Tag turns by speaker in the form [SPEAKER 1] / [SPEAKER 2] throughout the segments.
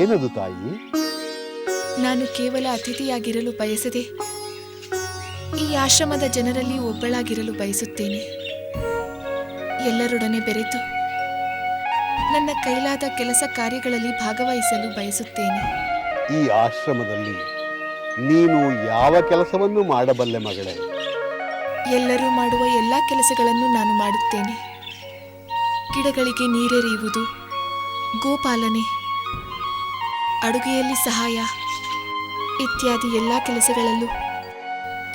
[SPEAKER 1] ಏನದು ತಾಯಿ?
[SPEAKER 2] ನಾನು ಕೇವಲ ಅತಿಥಿಯಾಗಿರಲು ಬಯಸದೆ ಈ ಆಶ್ರಮದ ಜನರಲ್ಲಿ ಒಬ್ಬಳಾಗಿರಲು ಬಯಸುತ್ತೇನೆ. ಎಲ್ಲರೊಡನೆ ಬೆರೆತು ನನ್ನ ಕೈಲಾದ ಕೆಲಸ ಕಾರ್ಯಗಳಲ್ಲಿ ಭಾಗವಹಿಸಲು ಬಯಸುತ್ತೇನೆ.
[SPEAKER 1] ಈ ಆಶ್ರಮದಲ್ಲಿ ನೀನು ಯಾವ ಕೆಲಸವನ್ನು ಮಾಡಬಲ್ಲೆ ಮಗಳೇ?
[SPEAKER 2] ಎಲ್ಲರೂ ಮಾಡುವ ಎಲ್ಲ ಕೆಲಸಗಳನ್ನು ನಾನು ಮಾಡುತ್ತೇನೆ. ಗಿಡಗಳಿಗೆ ನೀರೆರೆಯುವುದು ಗೋಪಾಲನೆ ಅಡುಗೆಯಲ್ಲಿ ಸಹಾಯ ಇತ್ಯಾದಿ ಎಲ್ಲ ಕೆಲಸಗಳಲ್ಲೂ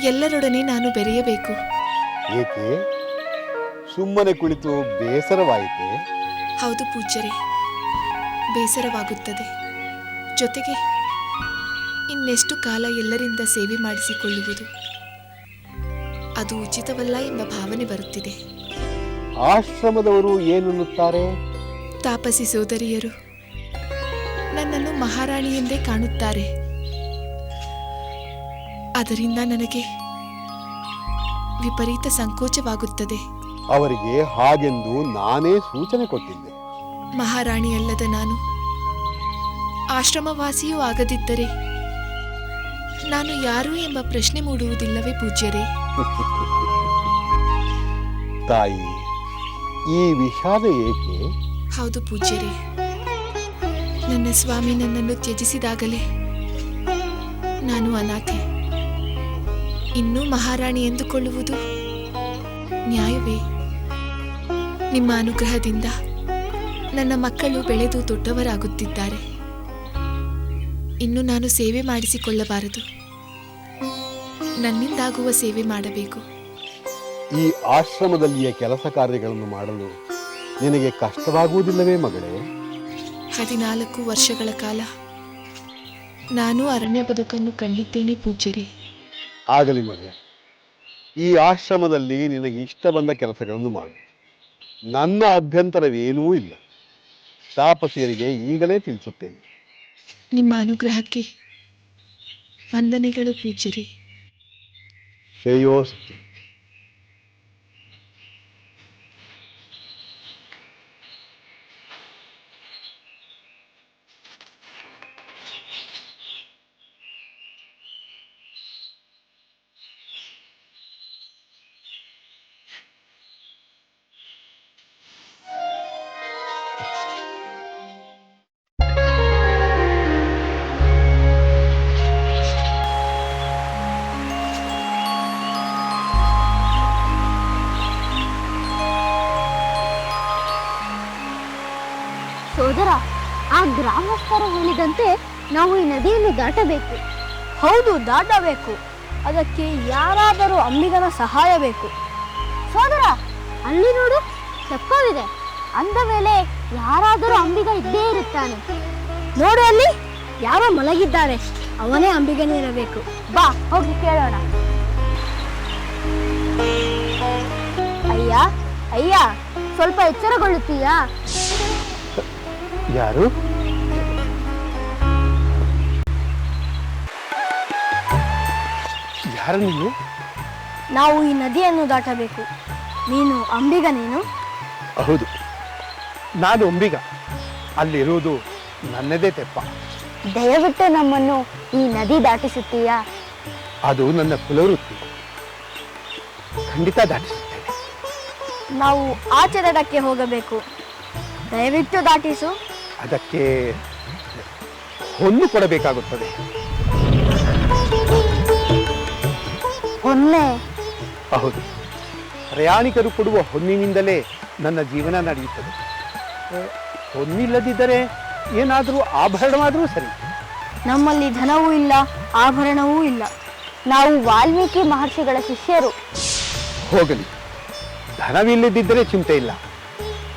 [SPEAKER 2] ಎಲ್ಲರೊಡನೆ ನಾನು ಬೆರೆಯಬೇಕು.
[SPEAKER 1] ಏಕೆ? ಸುಮ್ಮನೆ ಕುಳಿತು ಬೇಸರವಾಯಿತೆ?
[SPEAKER 2] ಹೌದು ಪೂಜ್ಯರೇ ಬೇಸರವಾಗುತ್ತದೆ. ಜೊತೆಗೆ ಇನ್ನೆಷ್ಟು ಕಾಲ ಎಲ್ಲರಿಂದ ಸೇವೆ ಮಾಡಿಸಿಕೊಳ್ಳುವುದು? ಅದು ಉಚಿತವಲ್ಲ ಎಂಬ ಭಾವನೆ ಬರುತ್ತಿದೆ.
[SPEAKER 1] ಆಶ್ರಮದವರು ಏನುತ್ತಾರೆ
[SPEAKER 2] ತಾಪಸಿ ಸೋದರಿಯರು ನನ್ನನ್ನು ಮಹಾರಾಣಿ ಎಂದೇ ಕಾಣುತ್ತಾರೆ. ಅದರಿಂದ ನನಗೆ ವಿಪರೀತ ಸಂಕೋಚವಾಗುತ್ತದೆ.
[SPEAKER 1] ಅವರಿಗೆ ಹಾಗೆಂದು ನಾನೇ ಸೂಚನೆ ಕೊಟ್ಟಿದ್ದೆ.
[SPEAKER 2] ಮಹಾರಾಣಿಯಲ್ಲದ ನಾನು ಆಶ್ರಮವಾಸಿಯೂ ಆಗದಿದ್ದರೆ ನಾನು ಯಾರು ಎಂಬ ಪ್ರಶ್ನೆ ಮೂಡುವುದಿಲ್ಲವೇ ಪೂಜ್ಯರೇ?
[SPEAKER 1] ತಾಯಿ ಈ ವಿಷಾದ ಏಕೆ?
[SPEAKER 2] ಹೌದು ಪೂಜ್ಯರೇ. ನನ್ನ ಸ್ವಾಮಿ ನನ್ನನ್ನು ತ್ಯಜಿಸಿದಾಗಲೇ ನಾನು ಅನಾಥೆ. ಇನ್ನೂ ಮಹಾರಾಣಿ ಎಂದುಕೊಳ್ಳುವುದು ನ್ಯಾಯವೇ? ನಿಮ್ಮ ಅನುಗ್ರಹದಿಂದ ನನ್ನ ಮಕ್ಕಳು ಬೆಳೆದು ದೊಡ್ಡವರಾಗುತ್ತಿದ್ದಾರೆ. ಇನ್ನು ನಾನು ಸೇವೆ ಮಾಡಿಸಿಕೊಳ್ಳಬಾರದು. ನನ್ನಿಂದಾಗುವ ಸೇವೆ ಮಾಡಬೇಕು.
[SPEAKER 1] ಈ ಆಶ್ರಮದಲ್ಲಿಯ ಕೆಲಸ ಕಾರ್ಯಗಳನ್ನು ಮಾಡಲು ನಿನಗೆ ಕಷ್ಟವಾಗುವುದಿಲ್ಲವೇ ಮಗಳೇ?
[SPEAKER 2] ಹದಿನಾಲ್ಕು ವರ್ಷಗಳ ಕಾಲ ನಾನು ಅರಣ್ಯ ಬದುಕನ್ನು ಕಂಡಿದ್ದೇನೆ ಪೂಜ್ಯರಿ.
[SPEAKER 1] ಆಗಲಿ ಮಗ ಈ ಆಶ್ರಮದಲ್ಲಿ ನಿನಗೆ ಇಷ್ಟ ಬಂದ ಕೆಲಸಗಳನ್ನು ಮಾಡು. ನನ್ನ ಅಭ್ಯಂತರವೇನೂ ಇಲ್ಲ. ತಾಪಸಿಯರಿಗೆ ಈಗಲೇ ತಿಳಿಸುತ್ತೇನೆ.
[SPEAKER 2] ನಿಮ್ಮ ಅನುಗ್ರಹಕ್ಕೆ ವಂದನೆಗಳು ಪೂಜ್ಯರಿ.
[SPEAKER 1] ಶ್ರೇಯೋಸ್ತು
[SPEAKER 3] ಸೋದರ ಆ ಗ್ರಾಮಸ್ಥರು ಹೇಳಿದಂತೆ ನಾವು ಈ ನದಿಯನ್ನು ದಾಟಬೇಕು. ಹೌದು ದಾಟಬೇಕು. ಅದಕ್ಕೆ ಯಾರಾದರೂ ಅಂಬಿಗನ ಸಹಾಯ ಬೇಕು. ಸೋದರ ಅಲ್ಲಿ ನೋಡು ಚಪ್ಪವಿದೆ ಅಂದ ಮೇಲೆ ಯಾರಾದರೂ ಅಂಬಿಗ ಇದ್ದೇ ಇರುತ್ತಾನೆ. ನೋಡು ಅಲ್ಲಿ ಯಾರೋ ಮಲಗಿದ್ದಾರೆ ಅವನೇ ಅಂಬಿಗನೇ ಇರಬೇಕು. ಬಾ ಹೋಗಿ ಕೇಳೋಣ. ಅಯ್ಯ ಅಯ್ಯ ಸ್ವಲ್ಪ ಎಚ್ಚರಗೊಳ್ಳುತ್ತೀಯಾ?
[SPEAKER 1] ಯಾರು? ಯಾರು ನೀವು?
[SPEAKER 3] ನಾವು ಈ ನದಿಯನ್ನು ದಾಟಬೇಕು. ನೀನು ಅಂಬಿಗ ನೀನು?
[SPEAKER 1] ಹೌದು. ನಾನು ಅಂಬಿಗ. ಅಲ್ಲಿರುವುದು ನನ್ನದೇ ತೆಪ್ಪ.
[SPEAKER 3] ದಯವಿಟ್ಟು ನಮ್ಮನ್ನು ಈ ನದಿ ದಾಟಿಸುತ್ತೀಯಾ?
[SPEAKER 1] ಅದು ನನ್ನ ಕುಲವೃತ್ತಿ. ಖಂಡಿತ ದಾಟಿಸುತ್ತೇನೆ.
[SPEAKER 3] ನಾವು ಆಚರಣಕ್ಕೆ ಹೋಗಬೇಕು. ದಯವಿಟ್ಟು ದಾಟಿಸು.
[SPEAKER 1] ಅದಕ್ಕೆ ಹೊನ್ನು ಕೊಡಬೇಕಾಗುತ್ತದೆ.
[SPEAKER 3] ಹೊನ್ನೆ?
[SPEAKER 1] ಹೌದು. ಪ್ರಯಾಣಿಕರು ಕೊಡುವ ಹೊನ್ನಿನಿಂದಲೇ ನನ್ನ ಜೀವನ ನಡೆಯುತ್ತದೆ. ಹೊನ್ನಿಲ್ಲದಿದ್ದರೆ ಏನಾದರೂ ಆಭರಣವಾದರೂ ಸರಿ.
[SPEAKER 3] ನಮ್ಮಲ್ಲಿ ಧನವೂ ಇಲ್ಲ ಆಭರಣವೂ ಇಲ್ಲ. ನಾವು ವಾಲ್ಮೀಕಿ ಮಹರ್ಷಿಗಳ ಶಿಷ್ಯರು.
[SPEAKER 1] ಹೋಗಲಿ. ಧನವಿಲ್ಲದಿದ್ದರೆ ಚಿಂತೆ ಇಲ್ಲ.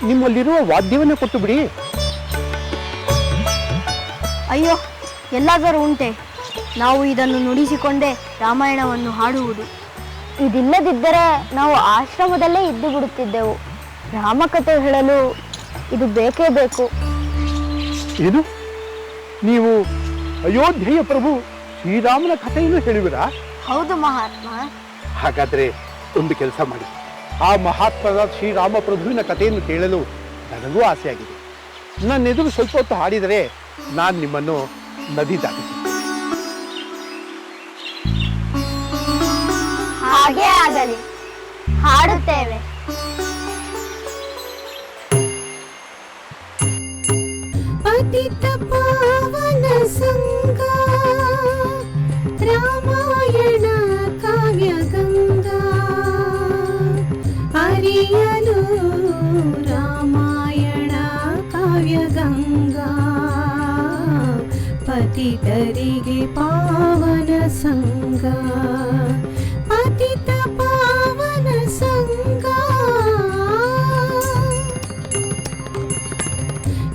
[SPEAKER 1] ನಿಮ್ಮಲ್ಲಿರುವ ವಾದ್ಯವನ್ನು ಕೊಟ್ಟು ಬಿಡಿ.
[SPEAKER 3] ಅಯ್ಯೋ ಎಲ್ಲಾದರೂ ಉಂಟೆ. ನಾವು ಇದನ್ನು ನುಡಿಸಿಕೊಂಡೇ ರಾಮಾಯಣವನ್ನು ಹಾಡುವುದು. ಇದಿಲ್ಲದಿದ್ದರೆ ನಾವು ಆಶ್ರಮದಲ್ಲೇ ಇದ್ದು ಬಿಡುತ್ತಿದ್ದೆವು. ರಾಮಕಥೆ ಹೇಳಲು ಇದು ಬೇಕೇ ಬೇಕು.
[SPEAKER 1] ಇದು ನೀವು ಅಯೋಧ್ಯೆಯ ಪ್ರಭು ಶ್ರೀರಾಮನ ಕಥೆಯನ್ನು ಹೇಳುವಿರಾ
[SPEAKER 3] ಹೌದು ಮಹಾತ್ಮ.
[SPEAKER 1] ಹಾಗಾದ್ರೆ ಒಂದು ಕೆಲಸ ಮಾಡಿ. ಆ ಮಹಾತ್ಮದ ಶ್ರೀರಾಮ ಪ್ರಭುವಿನ ಕಥೆಯನ್ನು ಕೇಳಲು ನನಗೂ ಆಸೆಯಾಗಿದೆ. ನನ್ನ ಎದುರು ಸ್ವಲ್ಪ ಹೊತ್ತು ಹಾಡಿದರೆ ನಾನು ನಿಮ್ಮನ್ನು ನದಿ ದಾಟಿಸಿ
[SPEAKER 3] ಹಾಗೆ ಆಗಲಿ. ಹಾಡುತ್ತೇವೆ.
[SPEAKER 4] ಪತಿತ ಪಾವನ ಸಂಗ ರಾಮಾಯಣ ಕಾವ್ಯ ಗಂಗಾ ಹರಿಯಲು ರಾಮಾಯಣ ಕಾವ್ಯ ಗಂಗಾ ಪತಿತರಿಗೆ ಪಾವನ ಸಂಗ ಪತಿತ ಪಾವನ ಸಂಗ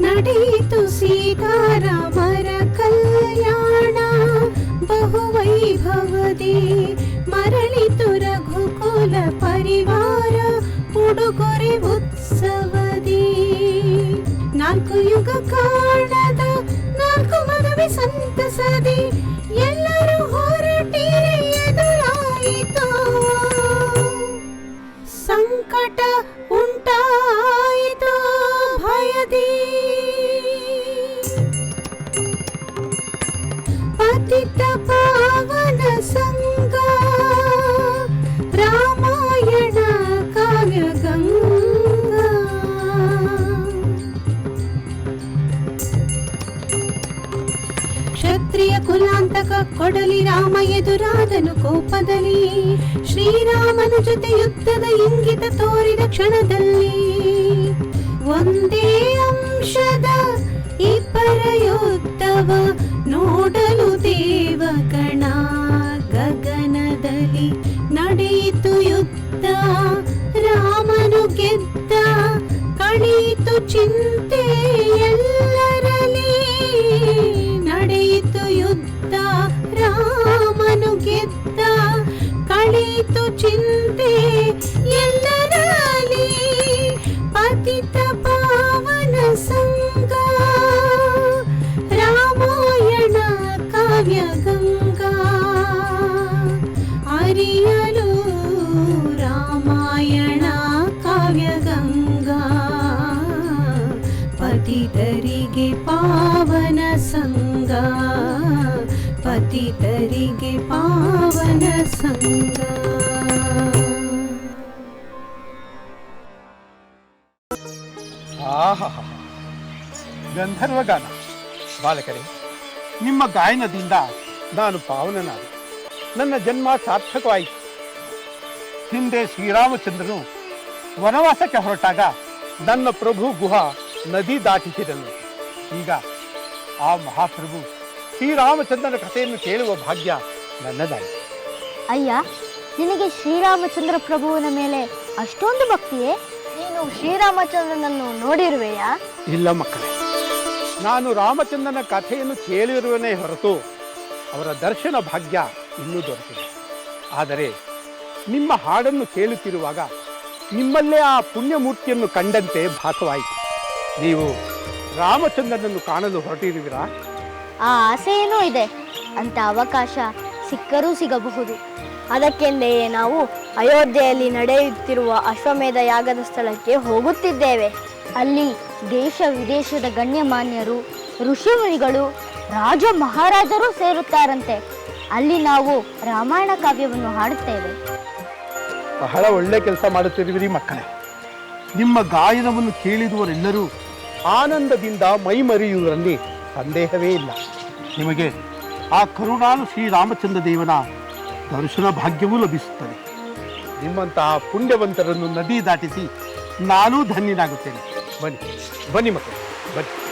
[SPEAKER 4] ನಡೆಯಿತು ಸೀತಾರಾಮರ ಕಲ್ಯಾಣ. ಬಹುವೈಭವದಿ ಮರಳಿತು ರಘುಕುಲ ಪರಿವಾರ. ಉಡುಗೊರೆ ಉತ್ಸವದಿ. ನಾಲ್ಕು ಯುಗ ನಾಲ್ಕು సంతసది ಕ್ಷತ್ರಿಯ ಕುಲಾಂತಕ ಕೊಡಲಿ ರಾಮ ಎದುರಾದನು ಕೋಪದಲ್ಲಿ. ಶ್ರೀರಾಮನ ಜೊತೆ ಯುದ್ಧದ ಇಂಗಿತ ತೋರಿದ ಕ್ಷಣದಲ್ಲಿ. ಒಂದೇ ಅಂಶದ ಇಬ್ಬರ ಯುದ್ಧವ ನೋಡಲು ದೇವಗಣ ಗಗನದಲ್ಲಿ ನಡೆಯಿತು ಯುದ್ಧ. ರಾಮನು ಗೆದ್ದ ಕಳೀತು ಚಿಂತೆ. ಕಳೀತು ಚಿಂತೆ ಎಲ್ಲರಲ್ಲಿ ಪತಿತ ಪಾವನ ಸಂಗ ರಾಮಾಯಣ ಕಾವ್ಯ ಗಂಗಾ ಅರಿಯಲು ರಾಮಾಯಣ ಕಾವ್ಯ ಗಂಗಾ ಪತಿತರಿಗೆ ಪಾವನ ಸಂಗ ಪತಿತರಿಗೆ ಪಾವನ
[SPEAKER 1] ಆಹಾ ಗಂಧರ್ವ ಗಾನ ಬಾಲಕರೇ, ನಿಮ್ಮ ಗಾಯನದಿಂದ ನಾನು ಪಾವನನಾದೆ. ನನ್ನ ಜನ್ಮ ಸಾರ್ಥಕವಾಯಿತು. ಹಿಂದೆ ಶ್ರೀರಾಮಚಂದ್ರನು ವನವಾಸಕ್ಕೆ ಹೊರಟಾಗ ನನ್ನ ಪ್ರಭು ಗುಹ ನದಿ ದಾಟಿಸಿದನು. ಈಗ ಆ ಮಹಾಪ್ರಭು ಶ್ರೀರಾಮಚಂದ್ರನ ಕಥೆಯನ್ನು ಕೇಳುವ ಭಾಗ್ಯ ನನ್ನದಾಯಿತು
[SPEAKER 3] ಅಯ್ಯ ನಿನಗೆ ಶ್ರೀರಾಮಚಂದ್ರ ಪ್ರಭುವಿನ ಮೇಲೆ ಅಷ್ಟೊಂದು ಭಕ್ತಿಯೇ? ನೀನು ಶ್ರೀರಾಮಚಂದ್ರನನ್ನು ನೋಡಿರುವೆಯಾ?
[SPEAKER 1] ಇಲ್ಲ ಮಕ್ಕಳೇ ನಾನು ರಾಮಚಂದ್ರನ ಕಥೆಯನ್ನು ಕೇಳಿರುವನೇ ಹೊರತು ಅವರ ದರ್ಶನ ಭಾಗ್ಯ ಇನ್ನೂ ದೊರೆತಿದೆ. ಆದರೆ ನಿಮ್ಮ ಹಾಡನ್ನು ಕೇಳುತ್ತಿರುವಾಗ ನಿಮ್ಮಲ್ಲೇ ಆ ಪುಣ್ಯಮೂರ್ತಿಯನ್ನು ಕಂಡಂತೆ ಭಾಸವಾಯಿತು. ನೀವು ರಾಮಚಂದ್ರನನ್ನು ಕಾಣಲು ಹೊರಟಿರುವಿರಾ?
[SPEAKER 3] ಆ ಆಸೆಯೇನೂ ಇದೆ. ಅಂತ ಅವಕಾಶ ಸಿಕ್ಕರೂ ಸಿಗಬಹುದು. ಅದಕ್ಕೆಂದೆಯೇ ನಾವು ಅಯೋಧ್ಯೆಯಲ್ಲಿ ನಡೆಯುತ್ತಿರುವ ಅಶ್ವಮೇಧ ಯಾಗದ ಸ್ಥಳಕ್ಕೆ ಹೋಗುತ್ತಿದ್ದೇವೆ. ಅಲ್ಲಿ ದೇಶ ವಿದೇಶದ ಗಣ್ಯಮಾನ್ಯರು, ಋಷಿಮುನಿಗಳು, ರಾಜ ಮಹಾರಾಜರು ಸೇರುತ್ತಾರಂತೆ. ಅಲ್ಲಿ ನಾವು ರಾಮಾಯಣ ಕಾವ್ಯವನ್ನು ಹಾಡುತ್ತೇವೆ.
[SPEAKER 1] ಬಹಳ ಒಳ್ಳೆ ಕೆಲಸ ಮಾಡುತ್ತಿರುವಿರಿ ಮಕ್ಕಳೇ. ನಿಮ್ಮ ಗಾಯನವನ್ನು ಕೇಳಿದವರೆಲ್ಲರೂ ಆನಂದದಿಂದ ಮೈಮರೆಯುವುದರಲ್ಲಿ ಸಂದೇಹವೇ ಇಲ್ಲ. ನಿಮಗೆ ಆ ಕರುಣಾನು ಶ್ರೀರಾಮಚಂದ್ರ ದೇವನ ದರ್ಶನ ಭಾಗ್ಯವೂ ಲಭಿಸುತ್ತದೆ. ನಿಮ್ಮಂತಹ ಪುಣ್ಯವಂತರನ್ನು ನದಿ ದಾಟಿಸಿ ನಾನೂ ಧನ್ಯನಾಗುತ್ತೇನೆ. ಬನ್ನಿ ಬನ್ನಿ ಮಕ್ಕಳು, ಬನ್ನಿ.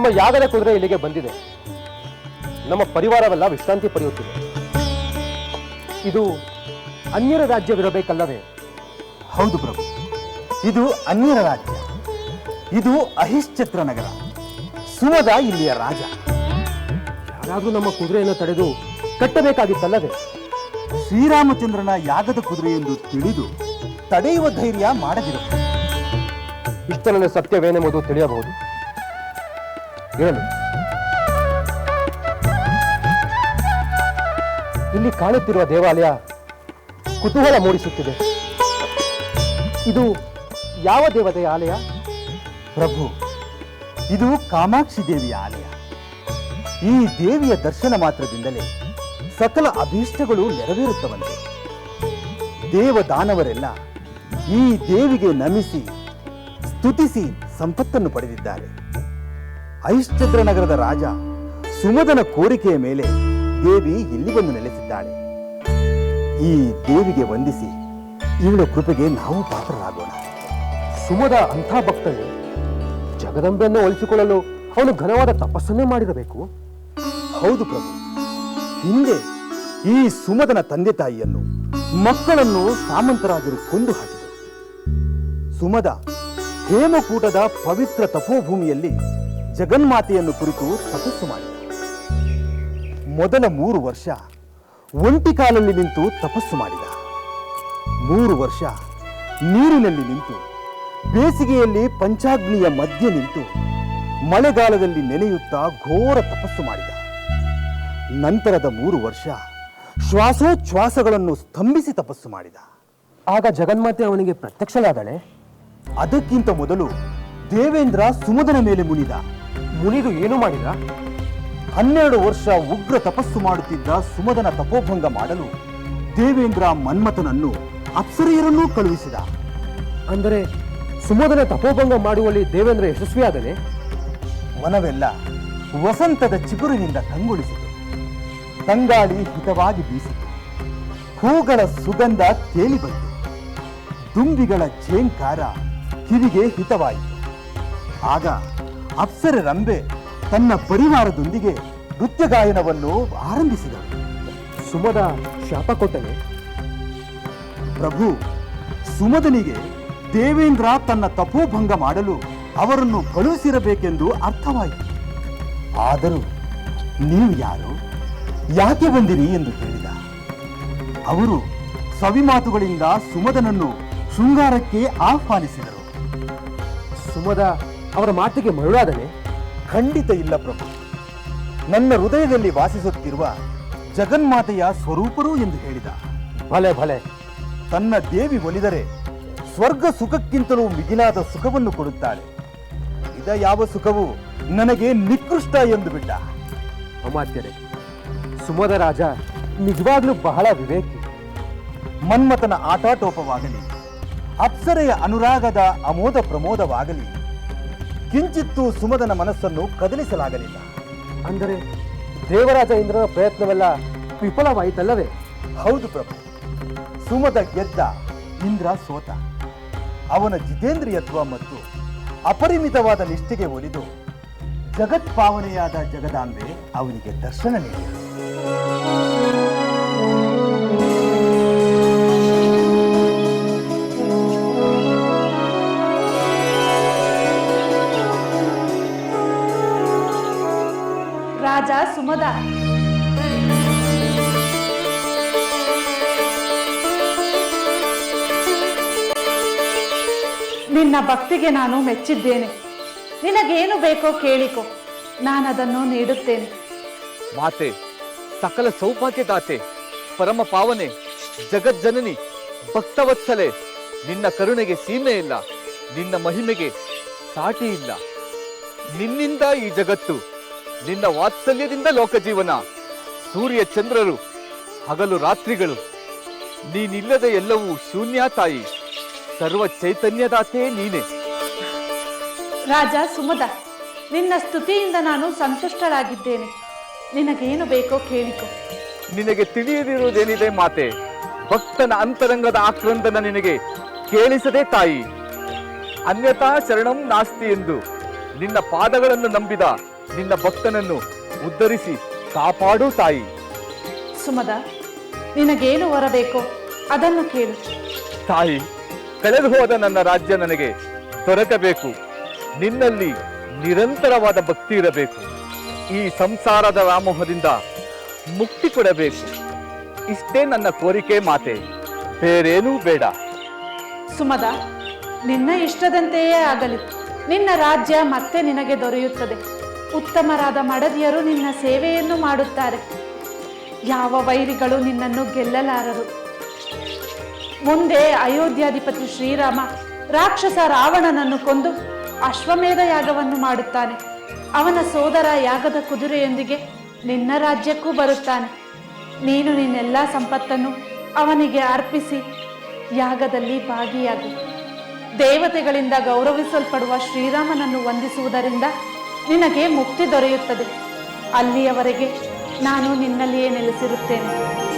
[SPEAKER 5] ನಮ್ಮ ಯಾಗದ ಕುದುರೆ ಇಲ್ಲಿಗೆ ಬಂದಿದೆ. ನಮ್ಮ ಪರಿವಾರವೆಲ್ಲ ವಿಶ್ರಾಂತಿ ಪಡೆಯುತ್ತಿದೆ. ಇದು ಅನ್ಯರ ರಾಜ್ಯವಿರಬೇಕಲ್ಲವೇ?
[SPEAKER 6] ಹೌದು ಪ್ರಭು. ಇದು ಅನ್ಯರ ರಾಜ್ಯ. ಇದು ಅಹಿಶ್ಚಿತ್ರ ನಗರ. ಸುಮದ ಇಲ್ಲಿಯ ರಾಜ.
[SPEAKER 5] ಯಾರಾದರೂ ನಮ್ಮ ಕುದುರೆಯನ್ನು ತಡೆದು ಕಟ್ಟಬೇಕಾಗಿತ್ತಲ್ಲದೆ
[SPEAKER 6] ಶ್ರೀರಾಮಚಂದ್ರನ ಯಾಗದ ಕುದುರೆ ಎಂದು ತಿಳಿದು ತಡೆಯುವ ಧೈರ್ಯ ಮಾಡದಿರಬಹುದು.
[SPEAKER 5] ಇಷ್ಟರಲ್ಲಿ ಸತ್ಯವೇನೆಂಬುದು ತಿಳಿಯಬಹುದು. ಇರಲಿ ಇಲ್ಲಿ ಕಾಣುತ್ತಿರುವ ದೇವಾಲಯ ಕುತೂಹಲ ಮೂಡಿಸುತ್ತಿದೆ. ಇದು ಯಾವ ದೇವತೆಯ ಆಲಯ?
[SPEAKER 6] ಪ್ರಭು, ಇದು ಕಾಮಾಕ್ಷಿ ದೇವಿಯ ಆಲಯ. ಈ ದೇವಿಯ ದರ್ಶನ ಮಾತ್ರದಿಂದಲೇ ಸಕಲ ಅಭೀಷ್ಟಗಳು ನೆರವೇರುತ್ತವಂತೆ. ದೇವದಾನವರೆಲ್ಲ ಈ ದೇವಿಗೆ ನಮಿಸಿ ಸ್ತುತಿಸಿ ಸಂಪತ್ತನ್ನು ಪಡೆದಿದ್ದಾರೆ. ಐಶ್ಚಂದ್ರ ನಗರದ ರಾಜ ಸುಮದನ ಕೋರಿಕೆಯ ಮೇಲೆ ದೇವಿ ಇಲ್ಲಿ ಬಂದು ನೆಲೆಸಿದ್ದಾಳೆ? ಈ ದೇವಿಗೆ ವಂದಿಸಿ ಇವಳ ಕೃಪೆಗೆ ನಾವು ಪಾತ್ರರಾಗೋಣ.
[SPEAKER 5] ಸುಮದ ಅಂಥ ಭಕ್ತನು ಜಗದಂಬೆಯನ್ನು ಒಲಿಸಿಕೊಳ್ಳಲು ಅವನು ಘನವಾದ ತಪಸ್ಸನ್ನೇ ಮಾಡಿರಬೇಕು.
[SPEAKER 6] ಹೌದು ಪ್ರಭು. ಹಿಂದೆ ಈ ಸುಮದನ ತಂದೆ ತಾಯಿಯನ್ನು ಮಕ್ಕಳನ್ನು ಸಾಮಂತರಾಜರು ಕೊಂದು ಹಾಕಿದರು. ಸುಮದ ಹೇಮಕೂಟದ ಪವಿತ್ರ ತಪೋಭೂಮಿಯಲ್ಲಿ ಜಗನ್ಮಾತೆಯನ್ನು ಕುರಿತು ತಪಸ್ಸು ಮಾಡಿದ ಮೊದಲ ಮೂರು ವರ್ಷ ಒಂಟಿ ಕಾಲಲ್ಲಿ ನಿಂತು ತಪಸ್ಸು ಮಾಡಿದ. ಮೂರು ವರ್ಷ ನೀರಿನಲ್ಲಿ ನಿಂತು ಬೇಸಿಗೆಯಲ್ಲಿ ಪಂಚಾಗ್ನಿಯ ಮಧ್ಯೆ ನಿಂತು ಮಳೆಗಾಲದಲ್ಲಿ ನೆನೆಯುತ್ತಾ ಘೋರ ತಪಸ್ಸು ಮಾಡಿದ. ನಂತರದ ಮೂರು ವರ್ಷ ಶ್ವಾಸೋಚ್ಛ್ವಾಸಗಳನ್ನು ಸ್ತಂಭಿಸಿ ತಪಸ್ಸು ಮಾಡಿದ.
[SPEAKER 5] ಆಗ ಜಗನ್ಮಾತೆ ಅವನಿಗೆ ಪ್ರತ್ಯಕ್ಷಳಾದಳೆ.
[SPEAKER 6] ಅದಕ್ಕಿಂತ ಮೊದಲು ದೇವೇಂದ್ರ ಸುಮದನ ಮೇಲೆ ಮುನಿದ.
[SPEAKER 5] ಮುನಿದು ಏನು ಮಾಡಿದ?
[SPEAKER 6] ಹನ್ನೆರಡು ವರ್ಷ ಉಗ್ರ ತಪಸ್ಸು ಮಾಡುತ್ತಿದ್ದ ಸುಮದನ ತಪೋಭಂಗ ಮಾಡಲು ದೇವೇಂದ್ರ ಮನ್ಮಥನನ್ನು ಅಪ್ಸರೆಯರನ್ನೂ ಕಳುಹಿಸಿದ.
[SPEAKER 5] ಅಂದರೆ ಸುಮದನ ತಪೋಭಂಗ ಮಾಡುವಲ್ಲಿ ದೇವೇಂದ್ರ ಯಶಸ್ವಿಯಾದನೆ?
[SPEAKER 6] ಮನವೆಲ್ಲ ವಸಂತದ ಚಿಗುರಿನಿಂದ ಕಂಗೊಳಿಸಿತು. ತಂಗಾಳಿ ಹಿತವಾಗಿ ಬೀಸಿತು. ಹೂಗಳ ಸುಗಂಧ ತೇಲಿ ಬಂತು. ದುಂಬಿಗಳ ಜೇಂಕಾರ ಕಿವಿಗೆ ಹಿತವಾಯಿತು. ಆಗ ಅಪ್ಸರ ರಂಬೆ ತನ್ನ ಪರಿವಾರದೊಂದಿಗೆ ನೃತ್ಯ ಗಾಯನವನ್ನು ಆರಂಭಿಸಿದಳು.
[SPEAKER 5] ಸುಮದ ಶಾಪ ಕೊಟ್ಟನೆ.
[SPEAKER 6] ಪ್ರಭು ಸುಮದನಿಗೆ ದೇವೇಂದ್ರ ತನ್ನ ತಪೋಭಂಗ ಮಾಡಲು ಅವರನ್ನು ಕಳುಹಿಸಿರಬೇಕೆಂದು ಅರ್ಥವಾಯಿತು. ಆದರೂ ನೀವು ಯಾರು? ಯಾಕೆ ಬಂದಿರಿ ಎಂದು ಕೇಳಿದ. ಅವರು ಸವಿಮಾತುಗಳಿಂದ ಸುಮದನನ್ನು ಶೃಂಗಾರಕ್ಕೆ ಆಹ್ವಾನಿಸಿದರು.
[SPEAKER 5] ಸುಮದ ಅವರ ಮಾತಿಗೆ ಮರುಳಾದನೆ
[SPEAKER 6] ಖಂಡಿತ ಇಲ್ಲ ಪ್ರಭು. ನನ್ನ ಹೃದಯದಲ್ಲಿ ವಾಸಿಸುತ್ತಿರುವ ಜಗನ್ಮಾತೆಯ ಸ್ವರೂಪರು ಎಂದು ಹೇಳಿದ.
[SPEAKER 5] ಭಲೆ ಭಲೆ.
[SPEAKER 6] ತನ್ನ ದೇವಿ ಒಲಿದರೆ ಸ್ವರ್ಗ ಸುಖಕ್ಕಿಂತಲೂ ಮಿಗಿಲಾದ ಸುಖವನ್ನು ಕೊಡುತ್ತಾಳೆ. ಇದ ಯಾವ ಸುಖವು ನನಗೆ ನಿಕೃಷ್ಟ ಎಂದು ಬಿಟ್ಟ.
[SPEAKER 5] ಅಮಾತ್ಯರೇ ಸುಮದ ರಾಜ ನಿಜವಾಗ್ಲೂ ಬಹಳ ವಿವೇಕಿ.
[SPEAKER 6] ಮನ್ಮಥನ ಆಟಾಟೋಪವಾಗಲಿ ಅಪ್ಸರೆಯ ಅನುರಾಗದ ಅಮೋದ ಪ್ರಮೋದವಾಗಲಿ ಕಿಂಚಿತ್ತೂ ಸುಮದನ ಮನಸ್ಸನ್ನು ಕದಲಿಸಲಾಗಲಿಲ್ಲ.
[SPEAKER 5] ಅಂದರೆ ದೇವರಾಜ ಇಂದ್ರನ ಪ್ರಯತ್ನವೆಲ್ಲ ವಿಫಲವಾಯಿತಲ್ಲವೇ?
[SPEAKER 6] ಹೌದು ಪ್ರಭು. ಸುಮದ ಗೆದ್ದ ಇಂದ್ರ ಸೋತ. ಅವನ ಜಿತೇಂದ್ರಿಯತ್ವ ಮತ್ತು ಅಪರಿಮಿತವಾದ ನಿಷ್ಠೆಗೆ ಒಲಿದು ಜಗತ್ಪಾವನೆಯಾದ ಜಗದಾಂಬೆ ಅವನಿಗೆ ದರ್ಶನ ನೀಡಿದರು.
[SPEAKER 7] ರಾಜ ಸುಮದ. ನಿನ್ನ ಭಕ್ತಿಗೆ ನಾನು ಮೆಚ್ಚಿದ್ದೇನೆ. ನಿನಗೇನು ಬೇಕೋ ಕೇಳಿಕೋ. ನಾನದನ್ನು ನೀಡುತ್ತೇನೆ.
[SPEAKER 8] ಮಾತೆ, ಸಕಲ ಸೌಭಾಗ್ಯದಾತೆ, ಪರಮ ಪಾವನೆ, ಜಗಜ್ಜನನಿ, ಭಕ್ತವತ್ಸಲೆ, ನಿನ್ನ ಕರುಣೆಗೆ ಸೀಮೆ ಇಲ್ಲ, ನಿನ್ನ ಮಹಿಮೆಗೆ ಸಾಟಿ ಇಲ್ಲ. ನಿನ್ನಿಂದ ಈ ಜಗತ್ತು ನಿನ್ನ ವಾತ್ಸಲ್ಯದಿಂದ ಲೋಕ ಜೀವನ ಸೂರ್ಯ ಚಂದ್ರರು ಹಗಲು ರಾತ್ರಿಗಳು. ನೀನಿಲ್ಲದೆ ಎಲ್ಲವೂ ಶೂನ್ಯ ತಾಯಿ. ಸರ್ವ ಚೈತನ್ಯದಾತೆ ನೀನೆ.
[SPEAKER 7] ರಾಜ ಸುಮದ ನಿನ್ನ ಸ್ತುತಿಯಿಂದ ನಾನು ಸಂತುಷ್ಟಳಾಗಿದ್ದೇನೆ. ನಿನಗೇನು ಬೇಕೋ ಕೇಳಿಕೊ.
[SPEAKER 8] ನಿನಗೆ ತಿಳಿಯದಿರುವುದೇನಿದೆ ಮಾತೆ ಭಕ್ತನ ಅಂತರಂಗದ ಆಕ್ರಂದನ ನಿನಗೆ ಕೇಳಿಸದೆ ತಾಯಿ. ಅನ್ಯತಾ ಶರಣಂ ನಾಸ್ತಿ ಎಂದು ನಿನ್ನ ಪಾದಗಳನ್ನು ನಂಬಿದ ನಿನ್ನ ಭಕ್ತನನ್ನು ಉದ್ಧರಿಸಿ ಕಾಪಾಡು ತಾಯಿ.
[SPEAKER 7] ಸುಮದ ನಿನಗೇನು ಹೊರಬೇಕೋ ಅದನ್ನು ಕೇಳು.
[SPEAKER 8] ತಾಯಿ ಕಳೆದು ಹೋದ ನನ್ನ ರಾಜ್ಯ ನನಗೆ ದೊರಕಬೇಕು. ನಿನ್ನಲ್ಲಿ ನಿರಂತರವಾದ ಭಕ್ತಿ ಇರಬೇಕು. ಈ ಸಂಸಾರದ ವ್ಯಾಮೋಹದಿಂದ ಮುಕ್ತಿ ಕೊಡಬೇಕು. ಇಷ್ಟೇ ನನ್ನ ಕೋರಿಕೆ ಮಾತೆ ಬೇರೇನೂ ಬೇಡ.
[SPEAKER 7] ಸುಮದ ನಿನ್ನ ಇಷ್ಟದಂತೆಯೇ ಆಗಲಿ. ನಿನ್ನ ರಾಜ್ಯ ಮತ್ತೆ ನಿನಗೆ ದೊರೆಯುತ್ತದೆ. ಉತ್ತಮರಾದ ಮಡದಿಯರು ನಿನ್ನ ಸೇವೆಯನ್ನು ಮಾಡುತ್ತಾರೆ. ಯಾವ ವೈರಿಗಳು ನಿನ್ನನ್ನು ಗೆಲ್ಲಲಾರರು. ಮುಂದೆ ಅಯೋಧ್ಯಾಧಿಪತಿ ಶ್ರೀರಾಮ ರಾಕ್ಷಸ ರಾವಣನನ್ನು ಕೊಂದು ಅಶ್ವಮೇಧ ಯಾಗವನ್ನು ಮಾಡುತ್ತಾನೆ. ಅವನ ಸೋದರ ಯಾಗದ ಕುದುರೆಯೊಂದಿಗೆ ನಿನ್ನ ರಾಜ್ಯಕ್ಕೂ ಬರುತ್ತಾನೆ. ನೀನು ನಿನ್ನೆಲ್ಲ ಸಂಪತ್ತನ್ನು ಅವನಿಗೆ ಅರ್ಪಿಸಿ ಯಾಗದಲ್ಲಿ ಭಾಗಿಯಾಗು. ದೇವತೆಗಳಿಂದ ಗೌರವಿಸಲ್ಪಡುವ ಶ್ರೀರಾಮನನ್ನು ವಂದಿಸುವುದರಿಂದ ನಿನಗೆ ಮುಕ್ತಿ ದೊರೆಯುತ್ತದೆ. ಅಲ್ಲಿಯವರೆಗೆ ನಾನು ನಿನ್ನಲ್ಲಿಯೇ ನೆಲೆಸಿರುತ್ತೇನೆ.